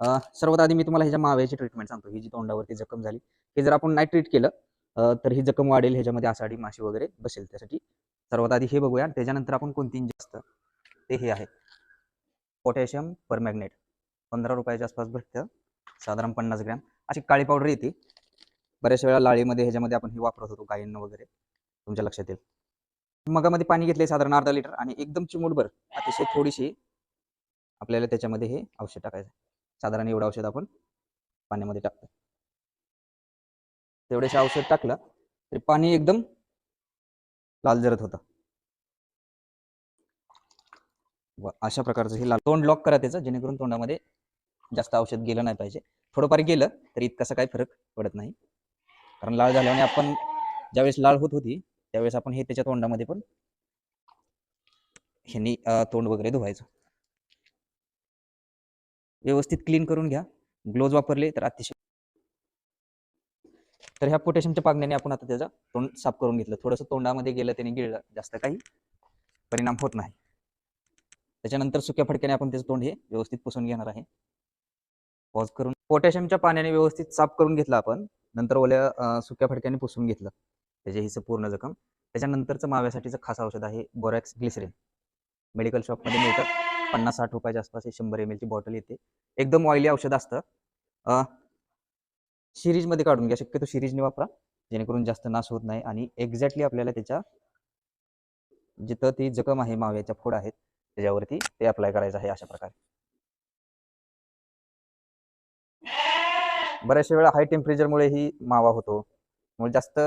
सर्वात आधी मी तुम्हाला ह्याच्या माव्याची ट्रीटमेंट सांगतो. ही जी तोंडावरती जखम झाली हे जर आपण नाही ट्रीट केलं तर ही जखम वाढेल ह्याच्यामध्ये आसाडी माशी वगैरे बसेल. त्यासाठी सर्वात आधी हे बघूया. त्याच्यानंतर आपण कोणती जास्त ते हे आहे. पोटॅशियम परमॅग्नेट पंधरा रुपयाच्या आसपास भेटतं. साधारण पन्नास ग्रॅम. अशी काळी पावडर येते. बऱ्याच वेळा लाळीमध्ये ह्याच्यामध्ये आपण हे वापरत होतो गायींना वगैरे. तुमच्या लक्षात येईल. मगामध्ये पाणी घेतले साधारण अर्धा लिटर आणि एकदम चिमूटभर. अतिशय थोडीशी आपल्याला त्याच्यामध्ये हे औषध टाकायचं साधारण एवढं औषध आपण पाण्यामध्ये टाकतो. तेवढेसे औषध टाकलं तरी पाणी एकदम लाल जरत होतं. व अशा प्रकारचं हे लाल तोंड लॉक करा त्याचं जेणेकरून तोंडामध्ये जास्त औषध गेलं नाही पाहिजे. थोडंफार गेलं तरी इतकासा काही फरक पडत नाही. कारण लाल झाल्याने आपण ज्यावेळेस लाल होत होती त्यावेळेस आपण हे त्याच्या तोंडामध्ये पण ह्यांनी तोंड वगैरे धुवायचं. व्यवस्थित क्लीन करून घ्या. ग्लोव्ज वापरले तर अतिशय तर ह्या पोटॅशियमच्या पागण्याने आपण आता त्याचा तोंड साफ करून घेतलं. थोडंसं तोंडामध्ये गेलं त्याने गिळलं. जास्त काही परिणाम होत नाही. त्याच्यानंतर सुक्या फडक्याने आपण त्याचं तोंड हे व्यवस्थित पुसून घेणार आहे. पॉज करून. पोटॅशियमच्या पाण्याने व्यवस्थित साफ करून घेतलं आपण. नंतर ओल्या सुक्या फडक्याने पुसून घेतलं. त्याचे हिचं पूर्ण जखम. त्याच्यानंतरचं माव्यासाठीचं खास औषध आहे बोरॅक्स ग्लिसरीन मेडिकल शॉपमध्ये मिळतं. पन्नास साठ रुपयाच्या आसपास हे शंभर एम एलची बॉटल येते. एकदम ऑइली औषध असतं. सिरीजमध्ये काढून घ्या. शक्यतो सिरीजने वापरा. जेणेकरून जास्त नाश होत नाही आणि एक्झॅक्टली आपल्याला त्याच्या जिथं ती जखम आहे माव्याच्या फोड आहेत त्याच्यावरती ते अप्लाय करायचं आहे अशा प्रकारे. बऱ्याचशा वेळा हाय टेम्परेचरमुळे ही मावा होतो. म्हणून जास्त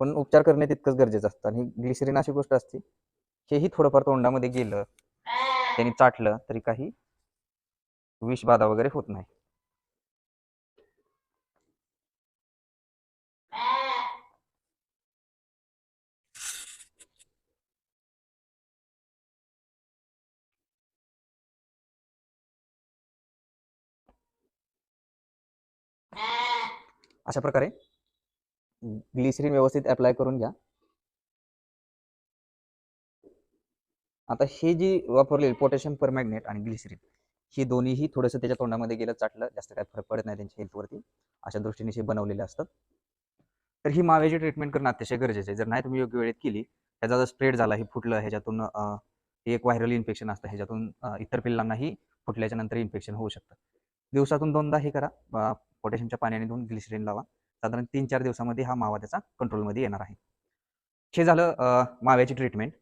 पण उपचार करणे तितकंच गरजेचं असतं. आणि ग्लिसरीन अशी गोष्ट असते हेही थोडंफार तोंडामध्ये गेलं त्यांनी चाटलं तरी काही विषबाधा वगैरे होत नाही. अशा प्रकारे ग्लिसरीन व्यवस्थित अप्लाय करून घ्या. आता हे जी वापरलेली पोटॅशियम परमॅग्नेट आणि ग्लिसरीन ही दोन्हीही थोडंसं त्याच्या तोंडामध्ये गेलं चाटलं जास्त काही फरक पडत नाही त्यांच्या हेल्थवरती अशा दृष्टीने हे बनवलेले असतात. तर ही माव्याची ट्रीटमेंट करणं अतिशय गरजेचं आहे. जर नाही तुम्ही योग्य वेळेत केली त्याचा जर स्प्रेड झाला हे फुटलं ह्याच्यातून हे एक व्हायरल इन्फेक्शन असतं ह्याच्यातून इतर पिल्लांनाही फुटल्याच्या नंतर इन्फेक्शन होऊ शकतं. दिवसातून दोनदा हे करा. पोटॅशियमच्या पाण्याने दोन ग्लिसरीन लावा. साधारण तीन चार दिवसामध्ये हा मावा त्याचा कंट्रोलमध्ये येणार आहे. हे झालं माव्याची ट्रीटमेंट